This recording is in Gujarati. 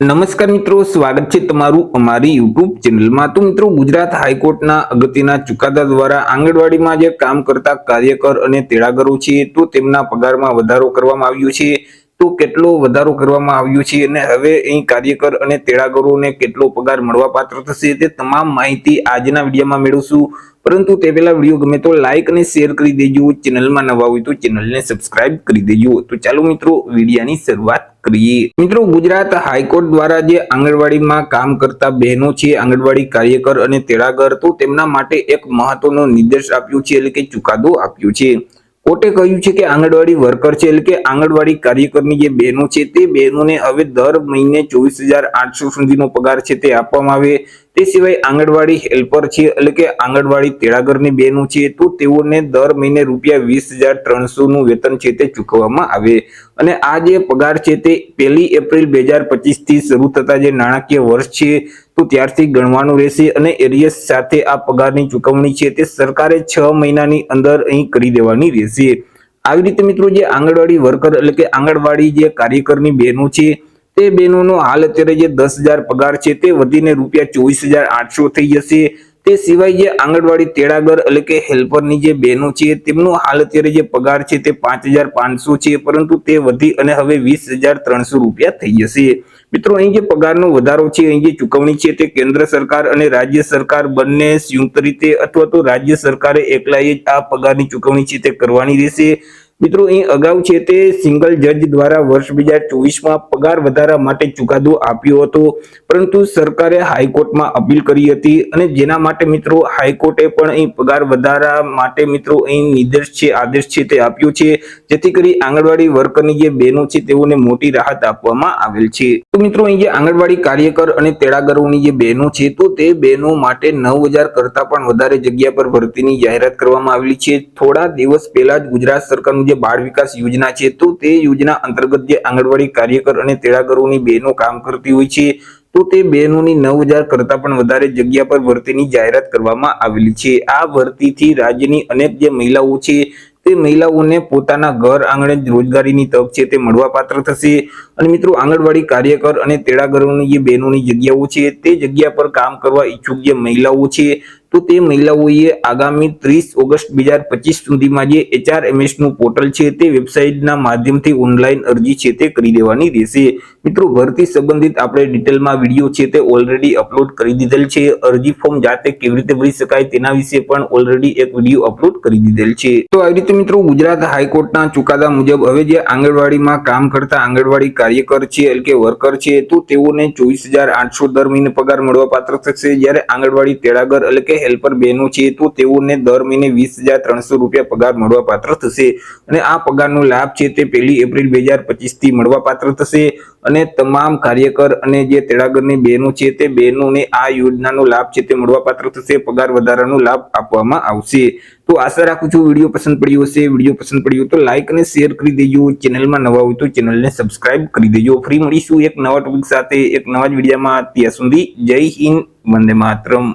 નમસ્કાર મિત્રો, સ્વાગત છે તમારું અમારી યુટ્યુબ ચેનલમાં. તો મિત્રો, ગુજરાત હાઈકોર્ટના અગત્યના ચુકાદા દ્વારા આંગણવાડીમાં જે કામ કરતા કાર્યકર અને તેડાગરો છે, તો તેમના પગારમાં વધારો કરવામાં આવ્યો છે. તો કેટલો વધારો કરવામાં આવ્યો છે અને હવે અહીં કાર્યકર અને તેડાગરોને કેટલો પગાર મળવા પાત્ર થશે તે તમામ માહિતી આજના વિડીયોમાં મેળવશું. પરંતુ તે પહેલા વીડિયો ગમે તો લાઈક અને શેર કરી દેજો. ચેનલમાં નવા હોય તો ચેનલને સબસ્ક્રાઇબ કરી દેજો. તો ચાલો મિત્રો વિડીયાની શરૂઆત કરીએ. મિત્રો ગુજરાત હાઈકોર્ટ દ્વારા જે આંગણવાડીમાં કામ કરતા બહેનો છે, આંગણવાડી કાર્યકર અને તેડાગર, તો તેમના માટે એક મહત્વનો નિર્દેશ આપ્યો છે એટલે કે ચુકાદો આપ્યો છે. કોર્ટે કહ્યું છે કે આંગણવાડી વર્કર છે એટલે કે આંગણવાડી કાર્યકરની જે બહેનો છે તે બહેનોને હવે દર મહિને ચોવીસ હજાર આઠસો સુધીનો પગાર છે તે આપવામાં આવે તે સિવાય આંગણવાડી હેલ્પર છે, એટલે કે આંગણવાડી તેડાગરની બેનું છે, તો તેઓને દર મહિને રૂપિયા વીસ હજાર ત્રણસો નું વેતન છે તે ચૂકવવામાં આવે. અને આ જે પગાર છે તે પહેલી એપ્રિલ બે હજાર પચીસથી શરૂ થતા જે નાણાકીય વર્ષ છે, તો ત્યારથી ગણવાનું રહેશે અને એરિયસ સાથે આ પગારની ચૂકવણી છે તે સરકારે છ મહિનાની અંદર અહીં કરી દેવાની રહેશે. આવી રીતે મિત્રો જે આંગણવાડી વર્કર એટલે કે આંગણવાડી જે કાર્યકરની બહેનો છે તે બહેનોનો હાલ અત્યારે જે દસ હજાર પગાર છે તે વધીને રૂપિયા ચોવીસ હજાર આઠસો થઈ જશે. તે સિવાય જે આંગણવાડી તેડાગર એટલે કે હેલ્પરની જે બહેનો છે, તેમનો હાલ અત્યારે જે પગાર છે તે પાંચ હજાર પાંચસો છે, પરંતુ તે વધી અને હવે વીસ હજાર ત્રણસો રૂપિયા થઈ જશે. મિત્રો, અહીં જે પગારનો વધારો છે, અહીં જે ચૂકવણી છે તે કેન્દ્ર સરકાર અને રાજ્ય સરકાર બંને સંયુક્ત રીતે અથવા તો રાજ્ય સરકારે એકલાએ જ આ પગારની ચૂકવણી છે તે કરવાની રહેશે. મિત્રો અહીં અગાઉ છે તે સિંગલ જજ દ્વારા વર્ષ બે હજાર ચોવીસમાં પગાર વધારા માટે ચુકાદો આપ્યો હતો. પરંતુ સરકારે હાઈકોર્ટમાં અપીલ કરી હતી અને જેના માટે મિત્રો, હાઈકોર્ટે પણ અહીં પગાર વધારા માટે મિત્રો અહીં નિર્દેશ છે, આદેશ છે તે આપ્યો છે. જેથી કરી આંગણવાડી વર્કરની જે બહેનો છે તેઓને મોટી રાહત આપવામાં આવેલ છે. તો મિત્રો, અહીં જે આંગણવાડી કાર્યકર અને તેડાગરોની જે બહેનો છે, તો તે બહેનો માટે નવ હજાર કરતા પણ વધારે જગ્યા પર ભરતીની જાહેરાત કરવામાં આવેલી છે. થોડા દિવસ પહેલા જ ગુજરાત સરકારનું જે બાળ વિકાસ યોજના છે, તો તે યોજના અંતર્ગત જે આંગણવાડી કાર્યકર અને તેડાગરોની બહેનો કામ કરતી હોય છે, તો તે બહેનોની નવ હજાર પણ વધારે જગ્યા પર ભરતીની જાહેરાત કરવામાં આવેલી છે. આ ભરતીથી રાજ્યની અનેક જે મહિલાઓ છે, તે મહિલાઓને પોતાના ઘર આંગણે રોજગારીની તક છે તે મળવા પાત્ર થશે. અને મિત્રો, આંગણવાડી કાર્યકર અને તેડાગરોની જે બહેનોની જગ્યાઓ છે, તે જગ્યા પર કામ કરવા ઈચ્છુક જે મહિલાઓ છે તો તે મહિલાઓએ આગામી ત્રીસ ઓગસ્ટ બે હજાર પચીસ સુધીમાં જે એચઆરએમએસનું પોર્ટલ છે તે વેબસાઇટના માધ્યમથી ઓનલાઈન અરજી છે તે કરી દેવાની રહેશે. મિત્રો, ભરતી સંબંધિત આપણે ડિટેલમાં વીડિયો છે તે ઓલરેડી અપલોડ કરી દીધેલ છે. અરજી ફોર્મ જાતે કેવી રીતે ભરી શકાય તેના વિશે પણ ઓલરેડી એક વીડિયો અપલોડ કરી દીધેલ છે. તો આવી રીતે મિત્રો, ગુજરાત હાઈકોર્ટના ચુકાદા મુજબ હવે જે આંગણવાડીમાં કામ કરતા આંગણવાડી કાર્યકર છે એટલે કે વર્કર છે, તો તેઓને ચોવીસ હજાર આઠસો દર મહિને પગાર મળવા પાત્ર થશે. જ્યારે આંગણવાડી તેડાગર એટલે કે હેલ્પર બેનું છે, તો તેઓને દર મહિને વીસ હજાર ત્રણસો રૂપિયા પગાર મળવાપાત્ર થશે. અને આ પગારનો લાભ છે, તે પહેલી એપ્રિલ બે હજાર પચીસથી મળવાપાત્ર થશે. અને તમામ કાર્યકર અને જે તેડાગરની બહેનો છે, તે બહેનોને આ યોજનાનો લાભ છે, તે મળવાપાત્ર થશે. પગાર વધારાનો લાભ આપવામાં આવશે. તો આશા રાખું છું વીડિયો પસંદ પડ્યો હશે. વીડિયો પસંદ પડ્યો તો લાઇક અને શેર કરી દેજો. ચેનલમાં નવા હોય તો ચેનલને સબસ્ક્રાઇબ કરી દેજો. ફ્રી મળીશું એક નવા ટોપિક સાથે, એક નવા જ વિડીયામાં. ત્યાં સુધી જય હિન્દ, વંદે માતરમ.